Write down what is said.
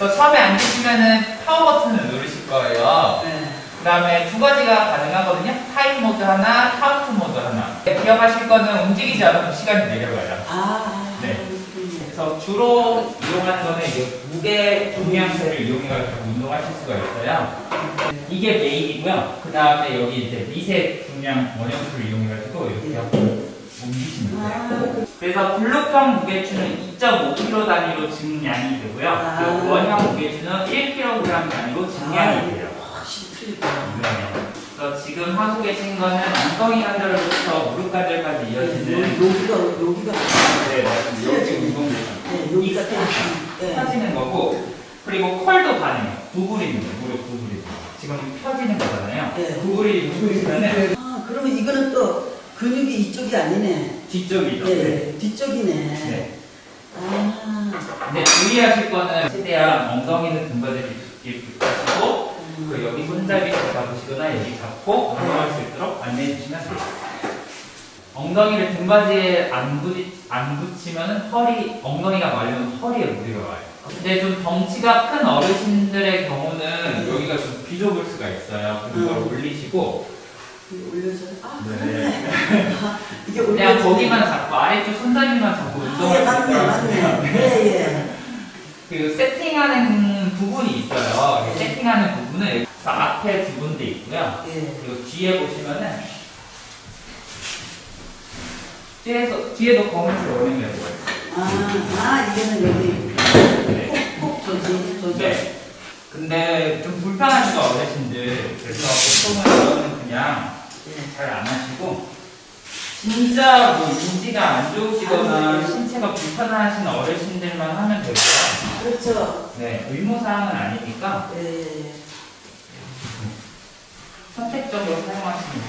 그래서 처음에 앉으시면은 파워 버튼을 누르실 거예요. 네. 그 다음에 두 가지가 가능하거든요. 타임 모드 하나, 카운트 모드 하나. 기억하실 거는 움직이지 않으면 시간이 내려가요. 아, 네. 그래서 주로 이용하는 거는 이제 무게 중량세를 이용해가지고 운동하실 수가 있어요. 이게 메인이고요. 그 다음에 여기 이제 미세 중량 원형수를 이용해가지고 이렇게 하고 옮기시면 돼요. 아, 그래서 블록형 무게추는 2.5kg 단위로 증량이 되고요. 아. 그 원형 무게추는 1kg 단위로 증량이 돼요. 확실히 틀리다. 네. 그래서 지금 하고 계신 거는 엉덩이 관절부터 무릎 관절까지 이어지는 여기가, 여기가. 네, 맞습니다. 여기. 네, 여기가 틀리다. 네. 펴지는 거고 그리고 컬도 가능해요. 거, 무릎 구부리는 거. 지금 펴지는 거잖아요. 네. 구부리 누르시면은 아, 그러면 이거는 또 근육이 이쪽이 아니네. 뒤쪽이죠. 네, 네. 뒤쪽이네. 네. 아, 근데 주의하실 거는 최대한 엉덩이는 등받이 이렇게 붙이고 음. 그 여기 손잡이 잡으시거나 여기 잡고 운동할 수 있도록 안내해 주시면 돼요. 엉덩이를 등받이에 안, 부딪, 안 붙이면 허리, 엉덩이가 말리면 허리에 무리가 와요. 근데 좀 덩치가 큰 어르신들의 경우는 여기가 좀 비좁을 수가 있어요. 그런 걸 음. 올리시고 이게 올려서. 아, 네. 아, 이게 올려서. 그냥 거기만 잡고 아래쪽 손잡이만 잡고 아, 예, 운동할 수 맞네, 맞네. 예, 예. 그 세팅하는 부분이 있어요. 이 세팅하는 부분은 앞에 두 군데 있고요. 예. 그리고 뒤에 보시면은 뒤에서 뒤에도 검은색 원형이 있어요. 아, 아, 이거는 여기. 네. 콕콕 조지, 조지. 네. 근데 좀 불편하시죠 어르신들. 그래서 보통은 그냥 잘 안 하시고 진짜 뭐 인지가 안 좋으시거나 아, 네. 신체가 불편하신 어르신들만 하면 되고요. 그렇죠. 네, 의무사항은 아니니까 네. 선택적으로 사용하시면